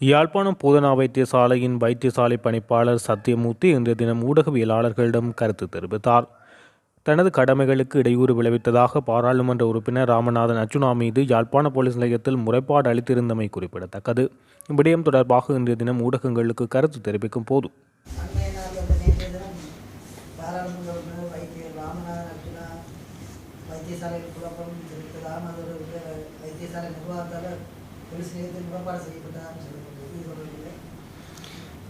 யாழ்ப்பாணம் போதனா வைத்தியசாலையின் வைத்தியசாலை பணிப்பாளர் சத்தியமூர்த்தி இன்றைய தினம் ஊடகவியலாளர்களிடம் கருத்து தெரிவித்தார். தனது கடமைகளுக்கு இடையூறு விளைவித்ததாக பாராளுமன்ற உறுப்பினர் ராமநாதன் அர்ஜுனா மீது யாழ்ப்பாண போலீஸ் நிலையத்தில் முறைப்பாடு அளித்திருந்தமை குறிப்பிடத்தக்கது. விடயம் தொடர்பாக இன்றைய தினம் ஊடகங்களுக்கு கருத்து தெரிவிக்கும் போது அண்மைய நாள் வந்து நேற்றைய தினம் பாராளுமன்ற உறுப்பினர் வைத்தியர் ராமநாதன் அர்ஜுனா வைத்தியசாலையில் குழப்பம் இருக்கிறதாம் அது ஒரு வி- வைத்தியசாலை நிர்வாகத்தால் போலீஸ் நிலையத்தில் முறைப்பாடு செய்யப்பட்டதாகவும் சொல்லப்பட்டது இது தொடர்பில் ஆம் அஹ்,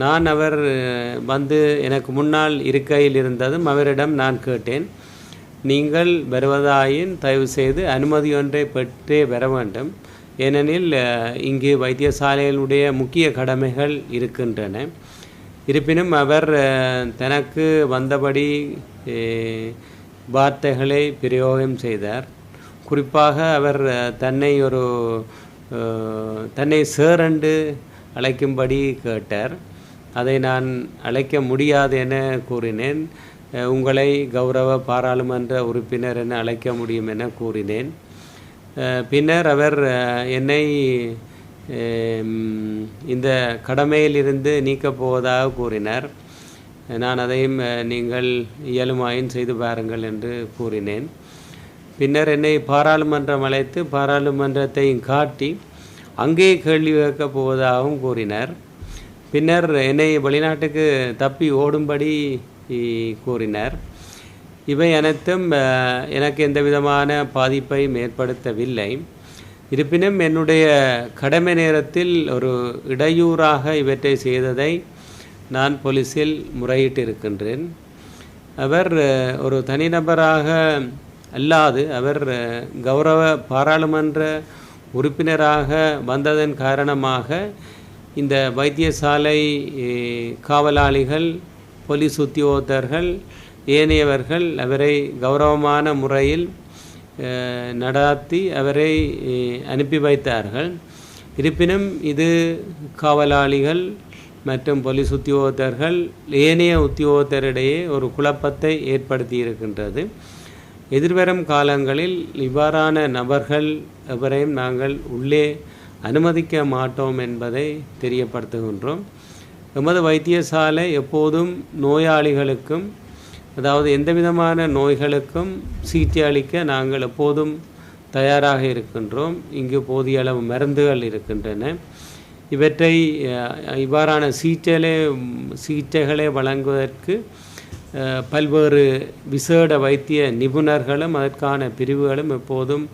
நான் அவர் வந்து எனக்கு முன்னால் இருக்கையில் இருந்ததும் அவரிடம் நான் கேட்டேன். நீங்கள் வருவதாயின் தயவு செய்து அனுமதி ஒன்றை பெற்றே வர வேண்டும். ஏனெனில் இங்கு வைத்தியசாலையினுடைய முக்கிய கடமைகள் இருக்கின்றன. இருப்பினும் அவர் தனக்கு வந்தபடி வார்த்தைகளை பிரயோகம் செய்தார். குறிப்பாக அவர் தன்னை ஒரு தன்னை சேர் என்று அழைக்கும்படி கேட்டார். அதை நான் அழைக்க முடியாது என கூறினேன். உங்களை கௌரவ பாராளுமன்ற உறுப்பினர் என அழைக்க முடியும் என கூறினேன். பின்னர் அவர் என்னை இந்த கடமையிலிருந்து நீக்கப் போவதாக கூறினார். நான் அதையும் நீங்கள் இயலுமாயின் செய்து பாருங்கள் என்று கூறினேன். பின்னர் என்னை பாராளுமன்றம் அழைத்து பாராளுமன்றத்தையும் காட்டி அங்கே கேள்வி கேட்கப் போவதாகவும் கூறினார். பின்னர் என்னை வெளிநாட்டுக்கு தப்பி ஓடும்படி கூறினர் கூறினார். இவை அனைத்தும் எனக்கு எந்த விதமான பாதிப்பையும் ஏற்படுத்தவில்லை. இருப்பினும் என்னுடைய கடமை நேரத்தில் ஒரு இடையூறாக இவற்றை செய்ததை நான் போலீஸில் முறையிட்டிருக்கின்றேன். அவர் ஒரு தனிநபராக அல்லாது அவர் கௌரவ பாராளுமன்ற உறுப்பினராக வந்ததன் காரணமாக இந்த வைத்தியசாலை காவலாளிகள் போலீஸ் உத்தியோகத்தர்கள் ஏனையவர்கள் அவரை கௌரவமான முறையில் நடாத்தி அவரை அனுப்பி வைத்தார்கள். இருப்பினும் இது காவலாளிகள் மற்றும் போலீஸ் உத்தியோகத்தர்கள் ஏனைய உத்தியோகத்தரிடையே ஒரு குழப்பத்தை ஏற்படுத்தி இருக்கின்றது எதிர்வரும் காலங்களில் இவ்வாறான நபர்கள் எவரையும் நாங்கள் உள்ளே அனுமதிக்க மாட்டோம் என்பதை தெரியப்படுத்துகின்றோம். எமது வைத்தியசாலை எப்போதும் நோயாளிகளுக்கும் அதாவது எந்த விதமான நோய்களுக்கும் சிகிச்சை அளிக்க நாங்கள் எப்போதும் தயாராக இருக்கின்றோம். இங்கு போதிய அளவு மருந்துகள் இருக்கின்றன. இவற்றை இவ்வாறான சிகிச்சைகளை சிகிச்சைகளை வழங்குவதற்கு பல்வேறு விசேட வைத்திய நிபுணர்களும் அதற்கான பிரிவுகளும் எப்போதும்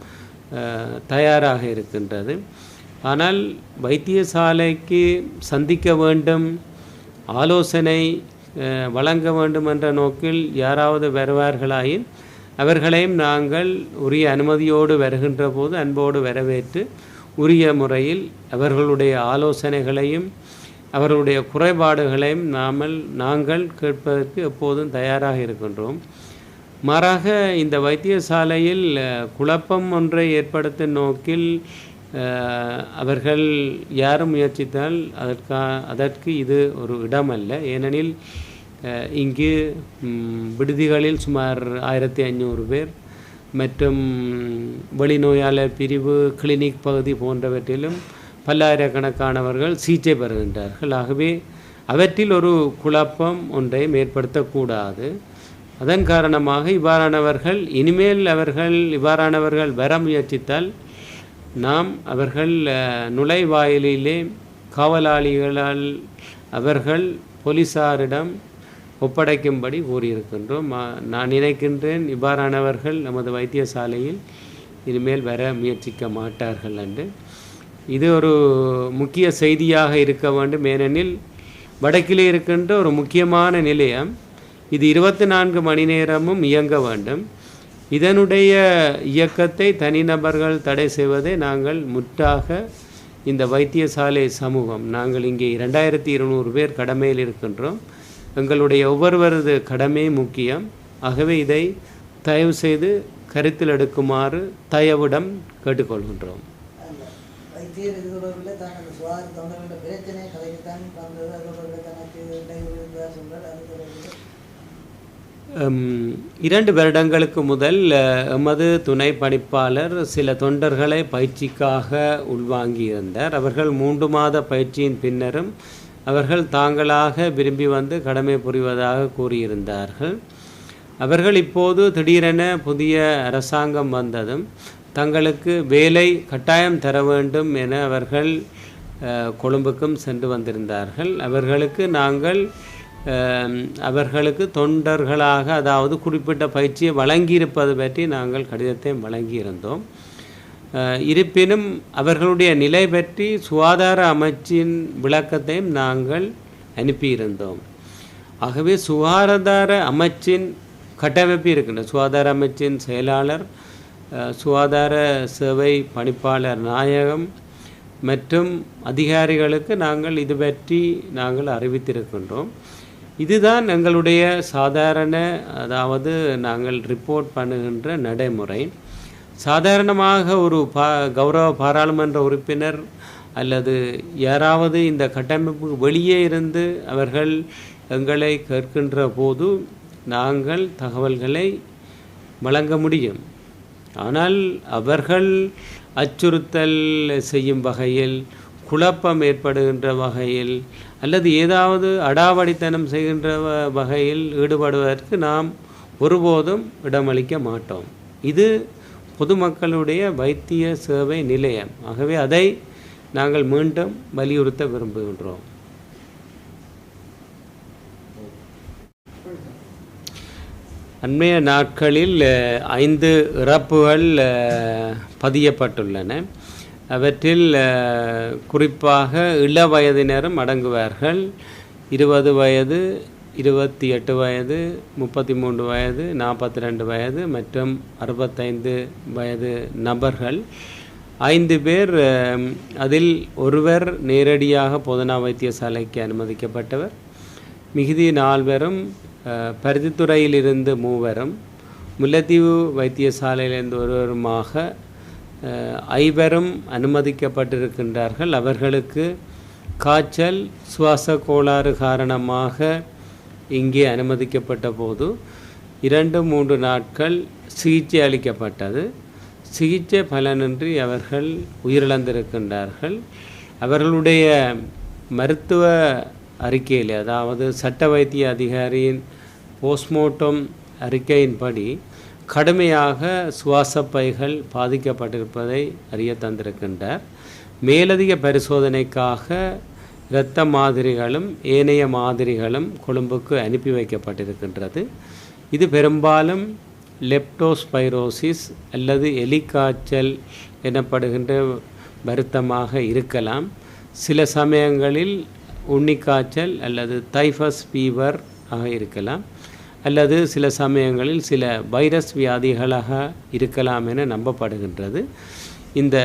தயாராக இருக்கின்றது. ஆனால் வைத்தியசாலைக்கு சந்திக்க வேண்டும் ஆலோசனை வழங்க வேண்டும் என்ற நோக்கில் யாராவது வருவார்களாயின் அவர்களையும் நாங்கள் உரிய அனுமதியோடு வருகின்ற போது அன்போடு வரவேற்று உரிய முறையில் அவர்களுடைய ஆலோசனைகளையும் அவர்களுடைய குறைபாடுகளையும் நாமல் நாங்கள் கேட்பதற்கு எப்போதும் தயாராக இருக்கின்றோம். மாறாக இந்த வைத்தியசாலையில் குழப்பம் ஒன்றை ஏற்படுத்தும் நோக்கில் அவர்கள் யாரும் முயற்சித்தால் அதற்கா அதற்கு இது ஒரு இடம் அல்ல ஏனெனில் இங்கு விடுதிகளில் சுமார் ஆயிரத்தி ஐநூறு பேர் மற்றும் வெளிநோயாளர் பிரிவு கிளினிக் பகுதி போன்றவற்றிலும் பல்லாயிரக்கணக்கானவர்கள் சிகிச்சை பெறுகின்றார்கள். ஆகவே அவற்றில் ஒரு குழப்பம் ஒன்றை ஏற்படுத்தக்கூடாது. அதன் காரணமாக இவ்வாறானவர்கள் இனிமேல் அவர்கள் இவ்வாறானவர்கள் வர முயற்சித்தால் நாம் அவர்கள் நுழைவாயிலே நுழைவாயிலிலே காவலாளிகளால் அவர்கள் போலீசாரிடம் ஒப்படைக்கும்படி கூறியிருக்கின்றோம். மா- நான் நினைக்கின்றேன் இவ்வாறானவர்கள் நமது வைத்தியசாலையில் இனிமேல் வர முயற்சிக்க மாட்டார்கள் என்று. இது ஒரு முக்கிய செய்தியாக இருக்க வேண்டும். ஏனெனில் வடக்கிலே இருக்கின்ற ஒரு முக்கியமான நிலையம் இது இருபத்தி நான்கு மணி நேரமும் இயங்க வேண்டும். இதனுடைய இயக்கத்தை தனிநபர்கள் தடை செய்வதை நாங்கள் முற்றாக இந்த வைத்தியசாலை சமூகம் நாங்கள் இங்கே இரண்டாயிரத்தி இருநூறு பேர் கடமையில் இருக்கின்றோம். எங்களுடைய ஒவ்வொருவரது கடமை முக்கியம். ஆகவே இதை தயவு செய்து கருத்தில் எடுக்குமாறு தயவிடம் கேட்டுக்கொள்கின்றோம். வைத்தியர் இது தொடர்பில் தான் அந்த சுகாதார தொண்டர்களோட பிரச்சனை கதைக்குத்தான் வந்தது இரண்டு வருடங்களுக்கு முதல் எமது துணை பணிப்பாளர் சில தொண்டர்களை பயிற்சிக்காக உள்வாங்கியிருந்தார். அவர்கள் மூன்று மாத பயிற்சியின் பின்னரும் அவர்கள் தாங்களாக விரும்பி வந்து கடமை புரிவதாக கூறியிருந்தார்கள். அவர்கள் இப்போது திடீரென புதிய அரசாங்கம் வந்ததும் தங்களுக்கு வேலை கட்டாயம் தர வேண்டும் என அவர்கள் கொழும்புக்கும் சென்று வந்திருந்தார்கள். அவர்களுக்கு நாங்கள் அவர்களுக்கு தொண்டர்களாக அதாவது குறிப்பிட்ட பயிற்சியை வழங்கியிருப்பது பற்றி நாங்கள் கடிதத்தை வழங்கியிருந்தோம். இருப்பினும் அவர்களுடைய நிலை பற்றி சுகாதார அமைச்சின் விளக்கத்தையும் நாங்கள் அனுப்பியிருந்தோம். ஆகவே சுகாதார அமைச்சின் கட்டமைப்பு இருக்கின்ற சுகாதார அமைச்சின் செயலாளர் சுகாதார சேவை பணிப்பாளர் நாயகம் மற்றும் அதிகாரிகளுக்கு நாங்கள் இது பற்றி நாங்கள் அறிவித்திருக்கின்றோம். இதுதான் எங்களுடைய சாதாரண அதாவது நாங்கள் ரிப்போர்ட் பண்ணுகின்ற நடைமுறை. சாதாரணமாக ஒரு பா கௌரவ பாராளுமன்ற உறுப்பினர் அல்லது யாராவது இந்த கட்டமைப்புக்கு வெளியே இருந்து அவர்கள் எங்களை கேட்கின்ற போது நாங்கள் தகவல்களை வழங்க முடியும். ஆனால் அவர்கள் அச்சுறுத்தல் செய்யும் வகையில் குழப்பம் ஏற்படுகின்ற வகையில் அல்லது ஏதாவது அடாவடித்தனம் செய்கின்ற வ- வகையில் ஈடுபடுவதற்கு நாம் ஒருபோதும் இடமளிக்க மாட்டோம். இது பொதுமக்களுடைய வைத்திய சேவை நிலையம். ஆகவே அதை நாங்கள் மீண்டும் வலியுறுத்த விரும்புகின்றோம். அண்மைய நாட்களில் ஐந்து இறப்புகள் பதியப்பட்டுள்ளன. அவற்றில் குறிப்பாக இள வயதினரும் அடங்குவார்கள். இருபது வயது இருபத்தி எட்டு வயது முப்பத்தி மூன்று வயது நாற்பத்தி ரெண்டு வயது மற்றும் அறுபத்தைந்து வயது நபர்கள். ஐந்து பேர் அதில் ஒருவர் நேரடியாக பொதுநா வைத்தியசாலைக்கு அனுமதிக்கப்பட்டவர். மிகுதி நால்வரும் அஹ், பருத்தித்துறையிலிருந்து மூவரும். முல்லைத்தீவு வைத்தியசாலையிலிருந்து ஒருவருமாக ஐவரும் அனுமதிக்கப்பட்டிருக்கின்றார்கள். அவர்களுக்கு காய்ச்சல் சுவாச கோளாறு காரணமாக இங்கே அனுமதிக்கப்பட்ட போது இரண்டு மூன்று நாட்கள் சிகிச்சை அளிக்கப்பட்டது. சிகிச்சை பலனின்றி அவர்கள் உயிரிழந்திருக்கின்றார்கள். அவர்களுடைய மருத்துவ அறிக்கையில் அதாவது சட்ட வைத்திய அதிகாரியின் போஸ்ட்மார்ட்டம் அறிக்கையின்படி கடுமையாக சுவாசப்பைகள் பாதிக்கப்பட்டிருப்பதை அறிய தந்திருக்கின்றார். மேலதிக பரிசோதனைக்காக இரத்த மாதிரிகளும் ஏனைய மாதிரிகளும் கொழும்புக்கு அனுப்பி வைக்கப்பட்டிருக்கின்றது. இது பெரும்பாலும் லெப்டோஸ்பைரோசிஸ் அல்லது எலிக்காய்ச்சல் எனப்படுகின்ற வருத்தமாக இருக்கலாம். சில சமயங்களில் உன்னிக்காய்ச்சல் அல்லது தைஃபஸ் ஃபீவர் ஆக இருக்கலாம். அல்லது சில சமயங்களில் சில வைரஸ் வியாதிகளாக இருக்கலாம் என நம்பப்படுகின்றது. இந்த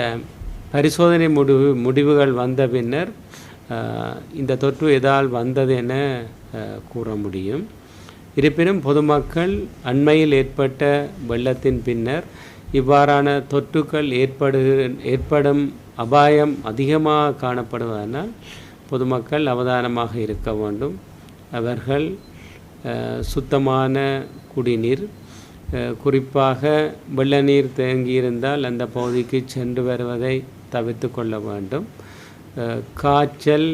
பரிசோதனை முடிவு முடிவுகள் வந்த பின்னர் இந்த தொற்று எதால் வந்தது என கூற முடியும். இருப்பினும் பொதுமக்கள் அண்மையில் ஏற்பட்ட வெள்ளத்தின் பின்னர் இவ்வாறான தொற்றுக்கள் ஏற்படு ஏற்படும் அபாயம் அதிகமாக காணப்படுவதனால் பொதுமக்கள் அவதானமாக இருக்க வேண்டும். அவர்கள் சுத்தமான குடிநீர். குறிப்பாக வெள்ள நீர் தேங்கியிருந்தால் அந்த பகுதிக்கு சென்று வருவதை தவிர்த்து கொள்ள வேண்டும். காய்ச்சல்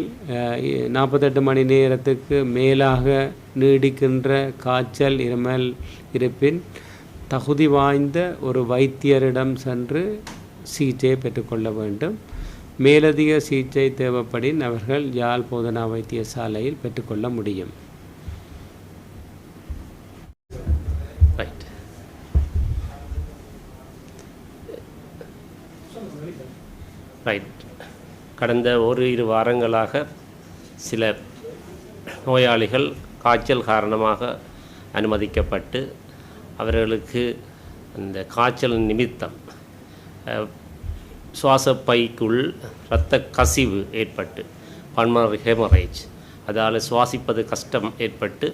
நாற்பத்தெட்டு மணி நேரத்துக்கு மேலாக நீடிக்கின்ற காய்ச்சல் இருமல் இருப்பின் தகுதி வாய்ந்த ஒரு வைத்தியரிடம் சென்று சிகிச்சையை பெற்றுக்கொள்ள வேண்டும். மேலதிக சிகிச்சை தேவைப்படின் அவர்கள் யாழ் போதனா வைத்தியசாலையில் பெற்றுக்கொள்ள முடியும் ரைட் ரைட் கடந்த ஒரு இரு வாரங்களாக சில நோயாளிகள் காய்ச்சல் காரணமாக அனுமதிக்கப்பட்டு அவர்களுக்கு அந்த காய்ச்சல் நிமித்தம் சுவாசப்பைக்குள் இரத்த கசிவு ஏற்பட்டு பன்மர் ஹெமரேஜ் அதால் சுவாசிப்பது கஷ்டம் ஏற்பட்டு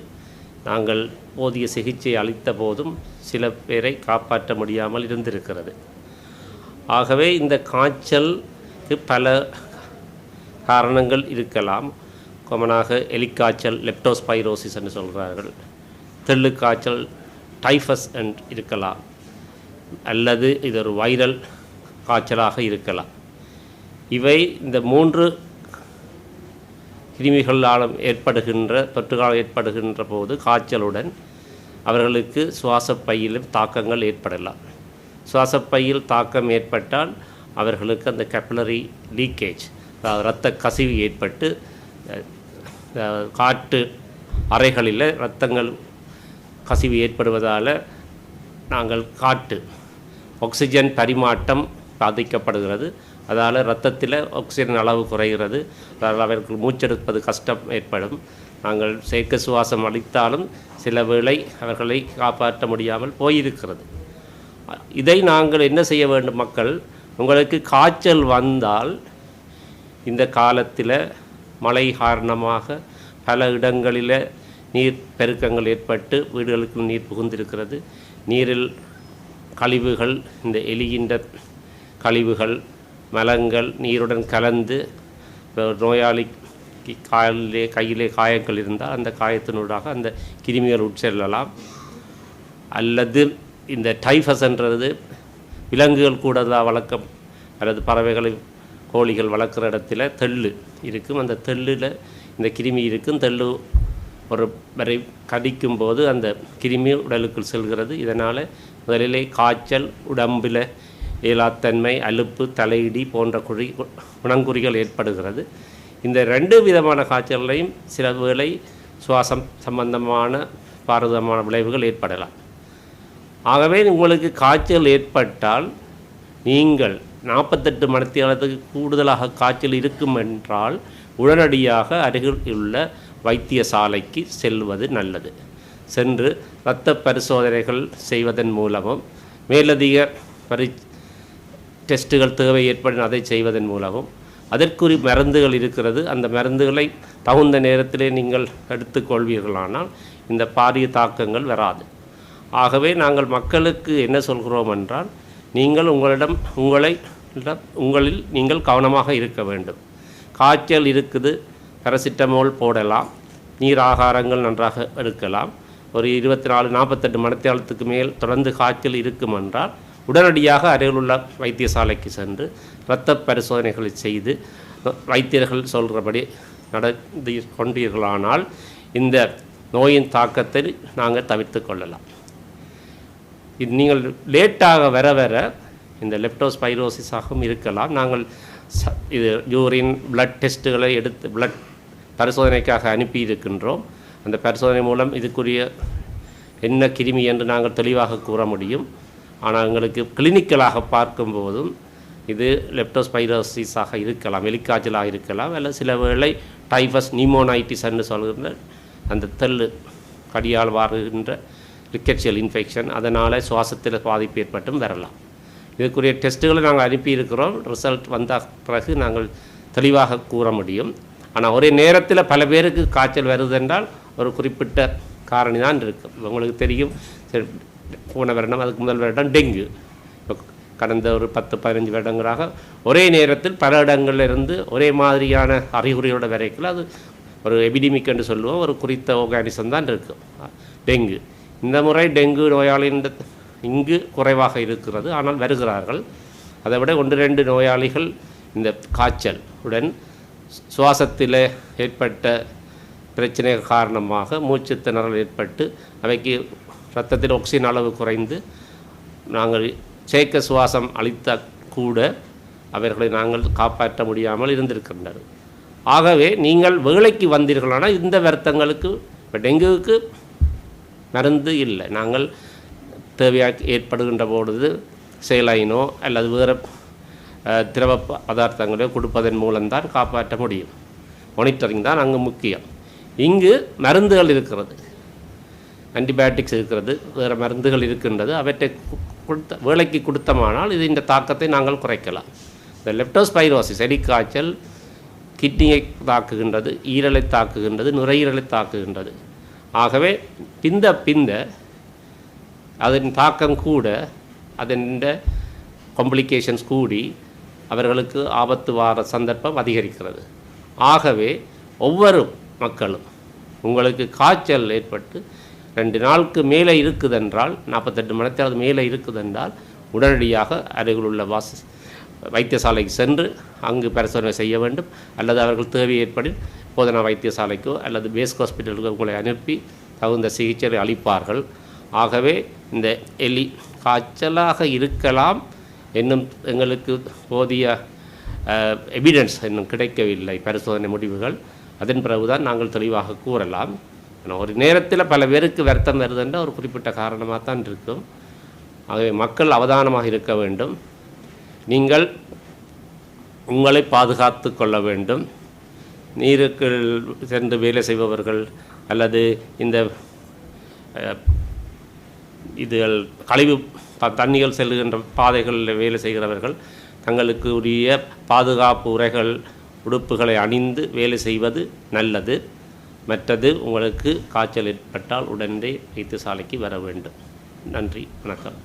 நாங்கள் போதிய சிகிச்சை அளித்த போதும் சில பேரை காப்பாற்ற முடியாமல் இருந்திருக்கிறது. ஆகவே இந்த காய்ச்சல் இதற்கு பல காரணங்கள் இருக்கலாம். கொமனாக எலிக்காய்ச்சல் லெப்டோஸ்பைரோசிஸ் என்று சொல்கிறார்கள் தெள்ளு காய்ச்சல் டைஃபஸ் என்று இருக்கலாம். அல்லது இது ஒரு வைரல் காய்ச்சலாக இருக்கலாம். இவை இந்த மூன்று கிருமிகளால் ஏற்படுகின்ற தொற்றுகாலம் ஏற்படுகின்ற போது காய்ச்சலுடன் அவர்களுக்கு சுவாசப்பையிலும் தாக்கங்கள் ஏற்படலாம். சுவாசப்பையில் தாக்கம் ஏற்பட்டால் அவர்களுக்கு அந்த கேப்பிலரி லீக்கேஜ் அதாவது இரத்த கசிவு ஏற்பட்டு காட்டு அறைகளில் இரத்தங்கள் கசிவு ஏற்படுவதால் நாங்கள் காட்டு ஆக்சிஜன் பரிமாற்றம் பாதிக்கப்படுகிறது. அதால் இரத்தத்தில் ஆக்சிஜன் அளவு குறைகிறது. அதனால் அவர்கள் மூச்செடுப்பது கஷ்டம் ஏற்படும். நாங்கள் செயற்கை சுவாசம் அளித்தாலும் சில வேளை அவர்களை காப்பாற்ற முடியாமல் போயிருக்கிறது. இதை நாங்கள் என்ன செய்ய வேண்டும் மக்கள்? உங்களுக்கு காய்ச்சல் வந்தால் இந்த காலத்தில் மழை காரணமாக பல இடங்களில் நீர் பெருக்கங்கள் ஏற்பட்டு வீடுகளுக்கு நீர் புகுந்திருக்கிறது. நீரில் கழிவுகள் இந்த எலிகின்ற கழிவுகள் மலங்கள் நீருடன் கலந்து நோயாளிக்கு காலிலே கையிலே காயங்கள் இருந்தால் அந்த காயத்தினூடாக அந்த கிருமிகள் உட்செல்லலாம். அல்லது இந்த டைஃபஸ்ன்றது விலங்குகள் கூட தான் வளர்க்கம் அல்லது பறவைகளை கோழிகள் வளர்க்குற இடத்துல தெள்ளு இருக்கும். அந்த தெள்ளில் இந்த கிருமி இருக்கும். தெள்ளு ஒரு வரை கடிக்கும் போது அந்த கிருமி உடலுக்குள் செல்கிறது. இதனால் முதலிலே காய்ச்சல் உடம்பில் இயலாத்தன்மை அலுப்பு தலையிடி போன்ற குறி குணங்குறிகள் ஏற்படுகிறது. இந்த ரெண்டு விதமான காய்ச்சல்களையும் சில வேளை சுவாசம் சம்பந்தமான பாரதமான விளைவுகள் ஏற்படலாம். ஆகவே உங்களுக்கு காய்ச்சல் ஏற்பட்டால் நீங்கள் நாற்பத்தெட்டு மணித்தியாலத்துக்கு கூடுதலாக காய்ச்சல் இருக்கும் என்றால் உடனடியாக அருகில் உள்ள வைத்தியசாலைக்கு செல்வது நல்லது. சென்று இரத்த பரிசோதனைகள் செய்வதன் மூலமும் மேலதிக பரி டெஸ்ட்டுகள் தேவை ஏற்படும் அதை செய்வதன் மூலமும் அதற்குரிய மருந்துகள் இருக்கிறது. அந்த மருந்துகளை தகுந்த நேரத்திலே நீங்கள் எடுத்துக்கொள்வீர்களானால் இந்த பாரிய தாக்கங்கள் வராது. ஆகவே நாங்கள் மக்களுக்கு என்ன சொல்கிறோம் என்றால் நீங்கள் உங்களிடம் உங்களை உங்களில் நீங்கள் கவனமாக இருக்க வேண்டும். காய்ச்சல் இருக்குது பேரசிட்டமோல் போடலாம் நீர் ஆகாரங்கள் நன்றாக எடுக்கலாம். ஒரு இருபத்தி நாலு நாற்பத்தெட்டு மணித்தியாலத்துக்கு மேல் தொடர்ந்து காய்ச்சல் இருக்கும் என்றால் உடனடியாக அருகிலுள்ள வைத்தியசாலைக்கு சென்று இரத்த பரிசோதனைகளை செய்து வைத்தியர்கள் சொல்கிறபடி நடந்து கொண்டீர்களானால் இந்த நோயின் தாக்கத்தை நாங்கள் தவிர்த்து கொள்ளலாம். இது நீங்கள் லேட்டாக வர வர இந்த லெப்டோஸ்பைரோசிஸாகவும் இருக்கலாம். நாங்கள் ச- இது யூரின் பிளட் டெஸ்ட்டுகளை எடுத்து பிளட் பரிசோதனைக்காக அனுப்பி இருக்கின்றோம். அந்த பரிசோதனை மூலம் இதுக்குரிய என்ன கிருமி என்று நாங்கள் தெளிவாக கூற முடியும். ஆனால் எங்களுக்கு கிளினிக்கலாக பார்க்கும்போதும் இது லெப்டோஸ்பைரோசிஸாக இருக்கலாம் எலிக்காய்ச்சலாக இருக்கலாம். அல்ல சில வேளை டைஃபஸ் நிமோனைட்டிஸ் என்று சொல்கின்ற அந்த தெள்ளு கடியால் வாருகின்ற ரிக்கெட்சியல் இன்ஃபெக்ஷன் அதனால் சுவாசத்தில் பாதிப்பு ஏற்பட்டும் வரலாம். இதுக்குரிய டெஸ்ட்டுகளை நாங்கள் அனுப்பியிருக்கிறோம். ரிசல்ட் வந்த பிறகு நாங்கள் தெளிவாக கூற முடியும். ஆனால் ஒரே நேரத்தில் பல பேருக்கு காய்ச்சல் வருதென்றால் ஒரு குறிப்பிட்ட காரணி தான் இருக்கும் உங்களுக்கு தெரியும் சரி, போன வருடம் அதுக்கு முதல் வருடம் டெங்கு. கடந்த ஒரு பத்து பதினஞ்சு வருடங்களாக ஒரே நேரத்தில் பல இடங்களில் இருந்து ஒரே மாதிரியான அறிகுறியோட வரைக்கும் அது ஒரு எபிடிமிக் என்று சொல்லுவோம். ஒரு குறித்த ஆர்கானிசம் தான் இருக்கும் டெங்கு. இந்த முறை டெங்கு நோயாளியின் இங்கு குறைவாக இருக்கிறது. ஆனால் வருகிறார்கள். அதை விட ஒன்று ரெண்டு நோயாளிகள் இந்த காய்ச்சல் உடன் சுவாசத்தில் ஏற்பட்ட பிரச்சனை காரணமாக மூச்சு திணறல் ஏற்பட்டு அவைக்கு இரத்தத்தில் ஆக்சிஜன் அளவு குறைந்து நாங்கள் செயற்கை சுவாசம் அளித்த கூட அவர்களை நாங்கள் காப்பாற்ற முடியாமல் இருந்திருக்கின்றனர். ஆகவே நீங்கள் வேலைக்கு வந்தீர்களானால் இந்த வருத்தங்களுக்கு இப்போ டெங்குவுக்கு மருந்து இல்லை. நாங்கள் தேவையாக ஏற்படுகின்ற பொழுது செயலைனோ அல்லது வேறு திரவ பதார்த்தங்களோ கொடுப்பதன் மூலம்தான் காப்பாற்ற முடியும். மானிட்டரிங் தான் அங்கே முக்கியம். இங்கு மருந்துகள் இருக்கிறது. ஆன்டிபயோட்டிக்ஸ் இருக்கிறது. வேறு மருந்துகள் இருக்கின்றது. அவற்றை கொடுத்த வேலைக்கு கொடுத்தமானால் இது இந்த தாக்கத்தை நாங்கள் குறைக்கலாம். இந்த லெப்டோஸ்பைரோசிஸ் எலிக்காய்ச்சல் கிட்னியை தாக்குகின்றது ஈரலை தாக்குகின்றது நுரையீரலை தாக்குகின்றது. ஆகவே பிந்த பிந்த அதன் தாக்கம் கூட அதன் காம்ப்ளிகேஷன்ஸ் கூடி அவர்களுக்கு ஆபத்து வார சந்தர்ப்பம் அதிகரிக்கிறது. ஆகவே ஒவ்வொரு மக்களும் உங்களுக்கு காய்ச்சல் ஏற்பட்டு ரெண்டு நாளுக்கு மேலே இருக்குதென்றால் நாற்பத்தெட்டு மணி நேரத்தில் மேலே இருக்குதென்றால் உடனடியாக அருகில் உள்ள வாச வைத்தியசாலைக்கு சென்று அங்கு பரிசோதனை செய்ய வேண்டும். அல்லது அவர்கள் தேவை ஏற்படின் போதனா வைத்தியசாலைக்கோ அல்லது பேஸ்க் ஹாஸ்பிட்டலுக்கோ உங்களை அனுப்பி தகுந்த சிகிச்சை அளிப்பார்கள். ஆகவே இந்த எலி காய்ச்சலாக இருக்கலாம் இன்னும் எங்களுக்கு போதிய எவிடன்ஸ் இன்னும் கிடைக்கவில்லை பரிசோதனை முடிவுகள். அதன் பிறகுதான் நாங்கள் தெளிவாக கூறலாம். ஒரு நேரத்தில் பல பேருக்கு வருத்தம் வருதுன்ற ஒரு குறிப்பிட்ட காரணமாக தான் இருக்கும். ஆகவே மக்கள் அவதானமாக இருக்க வேண்டும். நீங்கள் உங்களை பாதுகாத்து கொள்ள வேண்டும். நீருக்கு சென்று வேலை செய்பவர்கள் அல்லது இந்த இதுகள் கழிவு தண்ணிகள் செல்லுகின்ற பாதைகளில் வேலை செய்கிறவர்கள் தங்களுக்கு உரிய பாதுகாப்பு உரைகள் உடுப்புகளை அணிந்து வேலை செய்வது நல்லது. மற்றது உங்களுக்கு காய்ச்சல் ஏற்பட்டால் உடனே வைத்தியசாலைக்கு வர வேண்டும். நன்றி வணக்கம்.